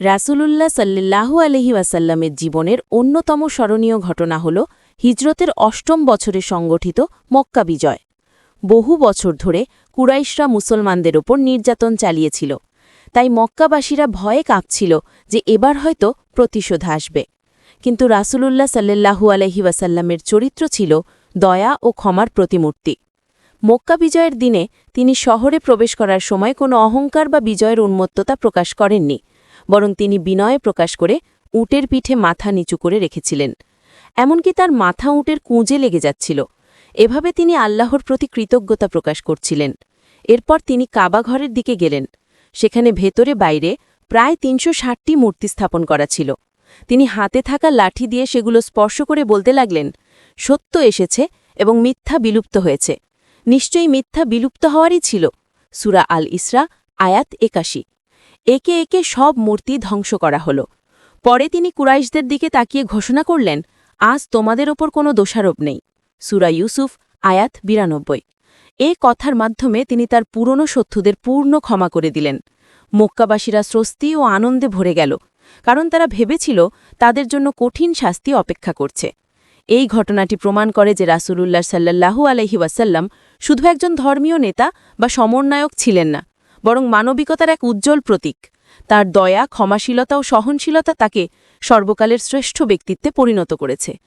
রাসূলুল্লাহ সাল্লাল্লাহু আলহি ওয়াসাল্লামের জীবনের অন্যতম স্মরণীয় ঘটনা হল হিজরতের অষ্টম বছরে সংগঠিত মক্কা বিজয়। বহু বছর ধরে কুরাইশরা মুসলমানদের ওপর নির্যাতন চালিয়েছিল। তাই মক্কাবাসীরা ভয়ে কাঁপছিল যে এবার হয়তো প্রতিশোধ আসবে। কিন্তু রাসূলুল্লাহ সাল্লাল্লাহু আলহি ওয়াসাল্লামের চরিত্র ছিল দয়া ও ক্ষমার প্রতিমূর্তি। মক্কা বিজয়ের দিনে তিনি শহরে প্রবেশ করার সময় কোনো অহংকার বা বিজয়ের উন্মত্ততা প্রকাশ করেননি। বরং তিনি বিনয়ে প্রকাশ করে উটের পিঠে মাথা নিচু করে রেখেছিলেন। এমনকি তার মাথা উটের কুঁজে লেগে যাচ্ছিল। এভাবে তিনি আল্লাহর প্রতি কৃতজ্ঞতা প্রকাশ করছিলেন। এরপর তিনি কাবা ঘরের দিকে গেলেন। সেখানে ভেতরে বাইরে প্রায় তিনশো ষাটটি মূর্তি স্থাপন করা ছিল। তিনি হাতে থাকা লাঠি দিয়ে সেগুলো স্পর্শ করে বলতে লাগলেন, সত্য এসেছে এবং মিথ্যা বিলুপ্ত হয়েছে। নিশ্চয়ই মিথ্যা বিলুপ্ত হওয়ারই ছিল। সুরা আল ইসরা আয়াত একাশি। একে একে সব মূর্তি ধ্বংস করা হল। পরে তিনি কুরাইশদের দিকে তাকিয়ে ঘোষণা করলেন, আজ তোমাদের ওপর কোনো দোষারোপ নেই। সুরা ইউসুফ, আয়াত বিরানব্বই। এ কথার মাধ্যমে তিনি তার পুরনো শত্রুদের পূর্ণ ক্ষমা করে দিলেন। মক্কাবাসীরা স্বস্তি ও আনন্দে ভরে গেল, কারণ তারা ভেবেছিল তাদের জন্য কঠিন শাস্তি অপেক্ষা করছে। এই ঘটনাটি প্রমাণ করে যে রাসূলুল্লাহ সাল্লাল্লাহু আলহি ওয়াসাল্লাম শুধু একজন ধর্মীয় নেতা বা সমন্বয়ক ছিলেন না বরং মানবিকতার এক উজ্জ্বল প্রতীক। তার দয়া, ক্ষমাশীলতা ও সহনশীলতা তাকে সর্বকালের শ্রেষ্ঠ ব্যক্তিত্বে পরিণত করেছে।